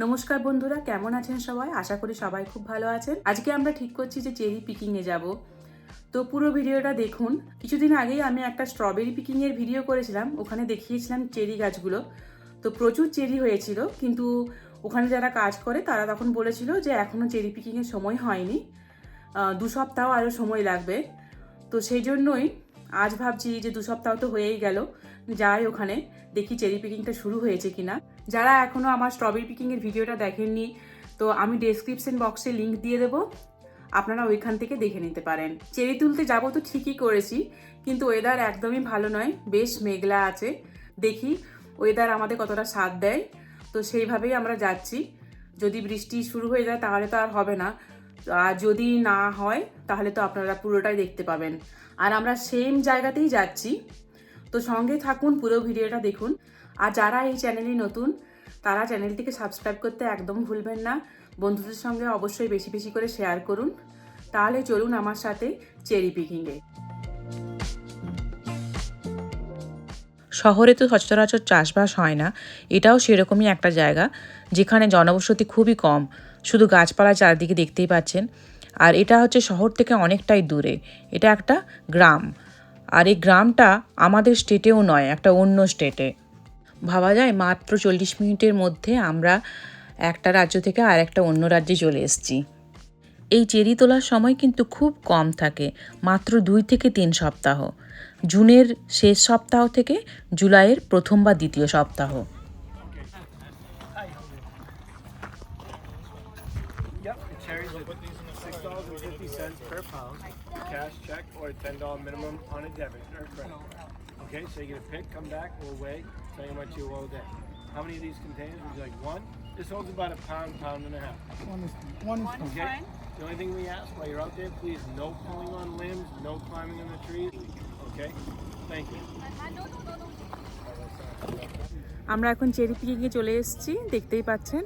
নমস্কার বন্ধুরা, কেমন আছেন সবাই? আশা করি সবাই খুব ভালো আছেন। আজকে আমরা ঠিক করছি যে চেরি পিকিংয়ে যাব। তো পুরো ভিডিওটা দেখুন। কিছুদিন আগেই আমি একটা স্ট্রবেরি পিকিংয়ের ভিডিও করেছিলাম। ওখানে দেখিয়েছিলাম চেরি গাছগুলো। তো প্রচুর চেরি হয়েছিল, কিন্তু ওখানে যারা কাজ করে, তারা তখন বলেছিল যে এখনও চেরি পিকিংয়ের সময় হয়নি। দু সপ্তাহ আরও সময় লাগবে। তো সেই জন্যই আজ ভাবছি যে দু সপ্তাহ তো হয়েই গেল। যাই ওখানে, দেখি চেরি পিকিংটা শুরু হয়েছে কিনা। যারা এখনও আমার স্ট্রবেরি পিকিংয়ের ভিডিওটা দেখেননি, তো আমি ডেসক্রিপশন বক্সে লিংক দিয়ে দেবো। আপনারা ওইখান থেকে দেখে নিতে পারেন। চেরি তুলতে যাব তো ঠিকই করেছি, কিন্তু ওয়েদার একদমই ভালো নয়, বেশ মেঘলা আছে। দেখি ওয়েদার আমাদের কতটা সাথ দেয়। তো সেইভাবেই আমরা যাচ্ছি। যদি বৃষ্টি শুরু হয়ে যায় তাহলে তো আর হবে না। আর যদি না হয় তাহলে তো আপনারা পুরোটাই দেখতে পাবেন। আর আমরা সেম জায়গাতেই যাচ্ছি। তো সঙ্গে থাকুন, পুরো ভিডিওটা দেখুন। আর যারা এই চ্যানেলে নতুন, তারা চ্যানেলটিকে সাবস্ক্রাইব করতে একদম ভুলবেন না। বন্ধুদের সঙ্গে অবশ্যই বেশি বেশি করে শেয়ার করুন। তাহলে চলুন আমার সাথে চেরি পিকিংয়ে শহরে তো সচরাচর চাষবাস হয় না। এটাও সেরকমই একটা জায়গা, যেখানে জনবসতি খুবই কম। শুধু গাছপালা চারদিকে দেখতেই পাচ্ছেন। আর এটা হচ্ছে শহর থেকে অনেকটাই দূরে। এটা একটা গ্রাম। আর এই গ্রামটা আমাদের স্টেটেও নয়, একটা অন্য স্টেটে। ভাবা যায় মাত্র চল্লিশ মিনিটের মধ্যে আমরা একটা রাজ্য থেকে আর একটা অন্য রাজ্যে চলে এসেছি। এই চেরি তোলার সময় কিন্তু খুব কম থাকে, মাত্র দুই থেকে তিন সপ্তাহ। জুনের শেষ সপ্তাহ থেকে জুলাইয়ের প্রথম বা দ্বিতীয় সপ্তাহ। $10 minimum on a debit or credit. Okay, so you get a pick, come back, we'll weigh, tell you how much you owe there. How many of these containers? Would you like one? This holds about a pound, pound and a half. One is one is fine. Okay. The only thing we ask while you're out there, please, no pulling on limbs, no climbing on the trees. Okay. Thank you. আমরা এখন cherry পিকে গিয়ে চলে এসেছি দেখতেই পাচ্ছেন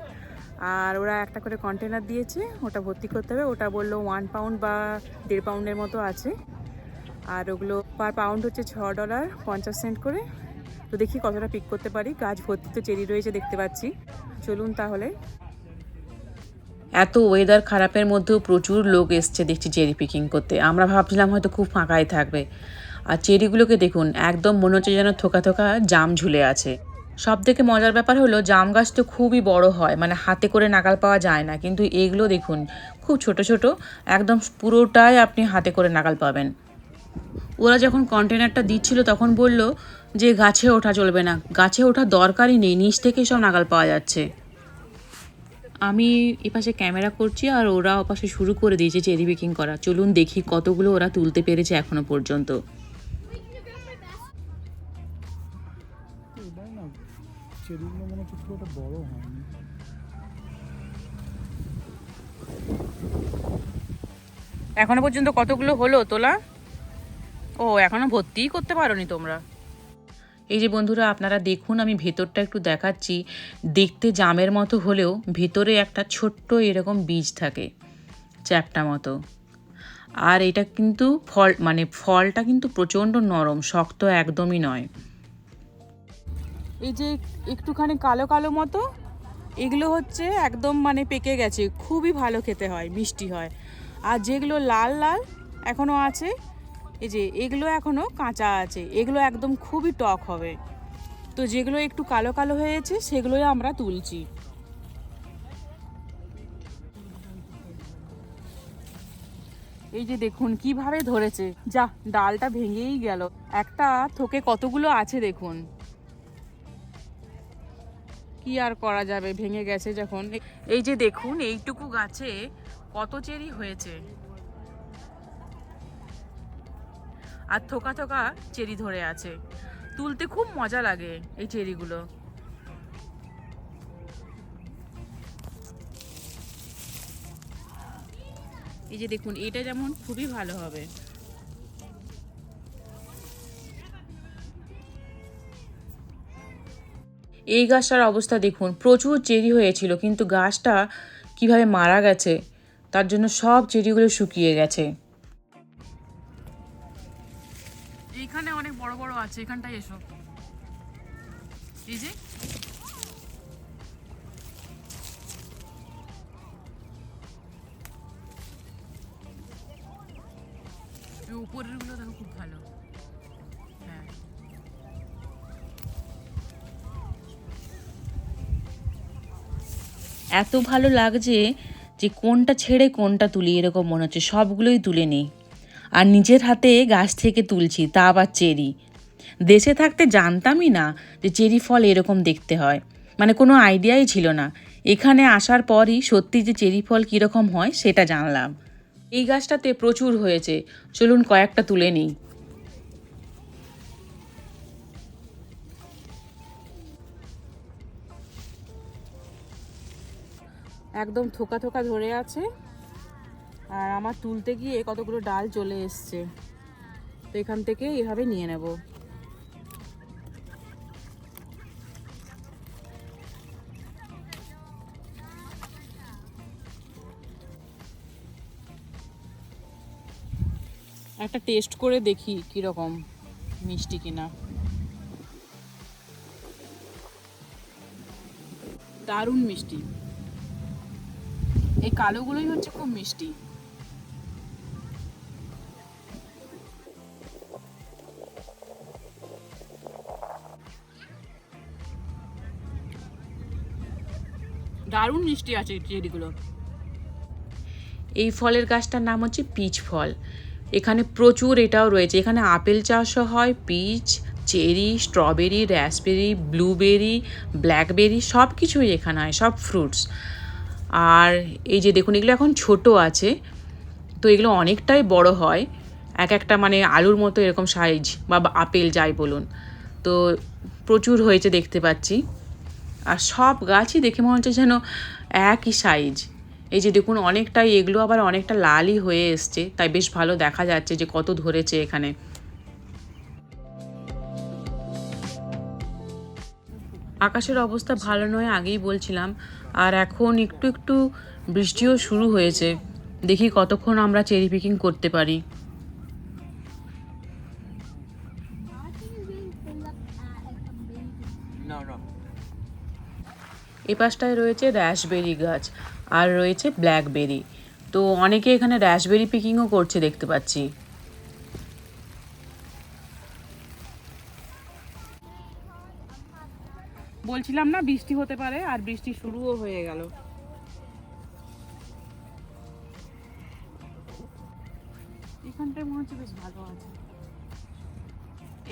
আর ওরা একটা করে কন্টেনার দিয়েছে ওটা ভর্তি করতে হবে ওটা বলল ওয়ান পাউন্ড বা দেড় পাউন্ডের মতো আছে আর ওগুলো পার পাউন্ড হচ্ছে ছ ডলার পঞ্চাশ সেন্ট করে। তো দেখি কতটা পিক করতে পারি। গাছ ভর্তি তো চেরি রয়েছে দেখতে পাচ্ছি। চলুন তাহলে। এত ওয়েদার খারাপের মধ্যেও প্রচুর লোক এসছে দেখছি চেরি পিকিং করতে। আমরা ভাবছিলাম হয়তো খুব ফাঁকাই থাকবে। আর চেরিগুলোকে দেখুন, একদম মনে হচ্ছে যেন থোকা থোকা জাম ঝুলে আছে। সব থেকে মজার ব্যাপার হলো, জাম গাছ তো খুবই বড় হয় মানে হাতে করে নাগাল পাওয়া যায় না। কিন্তু এগুলো দেখুন, খুব ছোট ছোট, একদম পুরোটাই আপনি হাতে করে নাগাল পাবেন। ওরা যখন কন্টেনারটা দিচ্ছিল তখন বলল যে গাছে ওঠা চলবে না। গাছে ওঠার দরকারই নেই নিচ থেকেই সব নাগাল পাওয়া যাচ্ছে। আমি এপাশে ক্যামেরা করছি আর ওরা ওপাশে শুরু করে দিয়েছে চেরি বেকিং করা। চলুন দেখি কতগুলো ওরা তুলতে পেরেছে এখনও পর্যন্ত। মনে বড় হয়নি। এখনও পর্যন্ত কতগুলো হলো তোলা? ও, এখনও ভর্তিই করতে পারোনি তোমরা। এই যে বন্ধুরা, আপনারা দেখুন, আমি ভেতরটা একটু দেখাচ্ছি। দেখতে জামের মতো হলেও ভেতরে একটা ছোট্ট এরকম বীজ থাকে, চ্যাপটা মতো। আর এটা কিন্তু ফল মানে ফলটা কিন্তু প্রচণ্ড নরম, শক্ত একদমই নয়। এই যে একটুখানি কালো কালো মতো, এগুলো হচ্ছে একদম মানে পেকে গেছে। খুবই ভালো খেতে হয়, মিষ্টি হয়। আর যেগুলো লাল লাল এখনও আছে এই যে এগুলো এখনও কাঁচা আছে, এগুলো একদম খুবই টক হবে। তো যেগুলো একটু কালো কালো হয়েছে, সেগুলোই আমরা তুলছি। এই যে দেখুন, কীভাবে ধরেছে। যা, ডালটা ভেঙেই গেল। একটা থোকে কতগুলো আছে দেখুন। কি আর করা যাবে? ভেঙে গেছে যখন। এই যে দেখুন, এইটুকু গাছে কত চেরি হয়েছে। আর থোকা থোকা চেরি ধরে আছে। তুলতে খুব মজা লাগে এই চেরিগুলো। এই যে দেখুন, এটা যেমন খুবই ভালো হবে। এই গাছটার অবস্থা দেখুন, প্রচুর চেরি হয়েছিল, কিন্তু গাছটা কীভাবে মারা গেছে, তার জন্য সব চেরিগুলো শুকিয়ে গেছে। বড় আছে, এখানটায় এসো। এই যে। দেখো খুব ভালো। হ্যাঁ। এত ভালো লাগছে যে কোনটা ছেড়ে কোনটা তুলি, এরকম মনে হচ্ছে। সবগুলোই তুলে নেই। আর নিজের হাতে গাছ থেকে তুলছি, তা আবার চেরি। দেশে থাকতে জানতামই না যে চেরি ফল এরকম দেখতে হয়। মানে কোনো আইডিয়াই ছিল না। এখানে আসার পরই সত্যি যে চেরি ফল কীরকম হয় সেটা জানলাম। এই গাছটাতে প্রচুর হয়েছে। চলুন কয়েকটা তুলে নিই। একদম থোকা থোকা ধরে আছে। আর আমার তুলতে গিয়ে কতগুলো ডাল চলে এসছে। তো এখান থেকে এভাবে নিয়ে নেব। একটা টেস্ট করে দেখি কীরকম মিষ্টি কিনা। দারুণ মিষ্টি। এই কালোগুলোই হচ্ছে খুব মিষ্টি। দারুণ মিষ্টি আছে এই ফলের গাছটার নাম হচ্ছে পিচ ফল। এখানে প্রচুর এটাও রয়েছে। এখানে আপেল চাষও হয়, peach, cherry, strawberry, raspberry, blueberry, blackberry সব কিছুই এখানে হয়, সব ফ্রুটস। আর এই যে দেখুন, এগুলো এখন ছোট আছে, তো এগুলো অনেকটাই বড় হয়। এক একটা মানে আলুর মতো এরকম সাইজ বা আপেল যাই বলুন। তো প্রচুর হয়েছে দেখতে পাচ্ছি। আর সব গাছই দেখে মনে হচ্ছে যেন একই সাইজ এই যে দেখুন, অনেকটাই এগুলো আবার অনেকটা লালই হয়ে এসছে, তাই বেশ ভালো দেখা যাচ্ছে যে কত ধরেছে এখানে। আকাশের অবস্থা ভালো নয় আগেই বলছিলাম, আর এখন একটু একটু বৃষ্টিও শুরু হয়েছে। দেখি কতক্ষণ আমরা চেরি পিকিং করতে পারি। এ পাশটায় রয়েছে র্যাশবেরি গাছ আর রয়েছে ব্ল্যাকবেরি তো অনেকে এখানে র্যাশবেরি পিকিংও করছে দেখতে পাচ্ছি। বলছিলাম না বৃষ্টি হতে পারে আর বৃষ্টি শুরুও হয়ে গেল। এখানটায় মনে হচ্ছে বেশ ভালো আছে।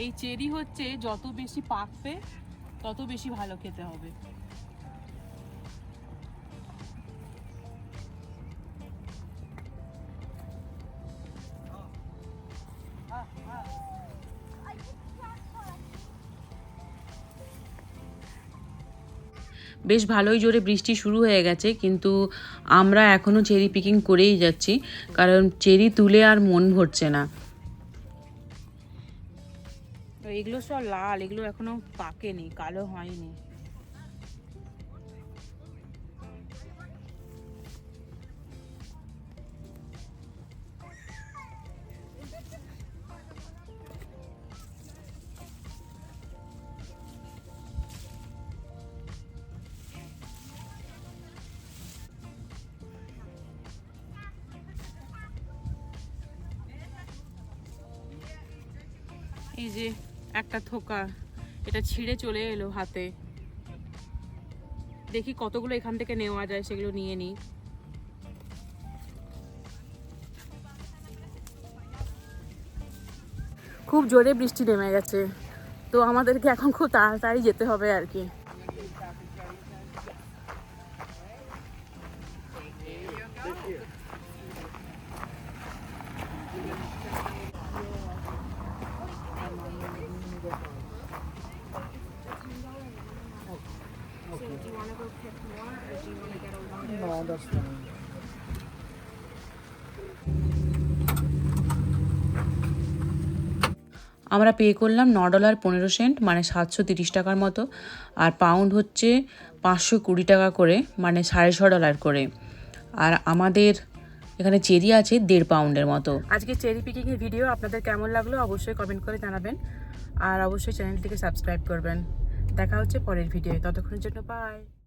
এই চেরি হচ্ছে যত বেশি পাকবে, তত বেশি ভালো খেতে হবে। বেশ ভালোই জোরে বৃষ্টি শুরু হয়ে গেছে, কিন্তু আমরা এখনও চেরি পিকিং করেই যাচ্ছি, কারণ চেরি তুলে আর মন ভরছে না। তো এগুলো সব লাল, এগুলো এখনও পাকেনি, কালো হয়নি। এই যে একটা থোকা, এটা ছিঁড়ে চলে এলো হাতে। দেখি কতগুলো এখান থেকে নেওয়া যায় সেগুলো নিয়ে নিই। খুব জোরে বৃষ্টি নেমে গেছে। তো আমাদেরকে এখন খুব তাড়াতাড়ি যেতে হবে আর কি। No, that's fine. আমরা পে করলাম ন ডলার পনেরো সেন্ট মানে সাতশো তিরিশ টাকার মতো আর পাউন্ড হচ্ছে পাঁচশো কুড়ি টাকা করে মানে সাড়ে ছ ডলার করে। আর আমাদের এখানে চেরি আছে দেড় পাউন্ডের মতো। আজকে চেরি পিকিং এর ভিডিও আপনাদের কেমন লাগল অবশ্যই কমেন্ট করে জানাবেন। আর অবশ্যই চ্যানেলটিকে সাবস্ক্রাইব করবেন। দেখা হচ্ছে পরের ভিডিও ততক্ষণের জন্য বাই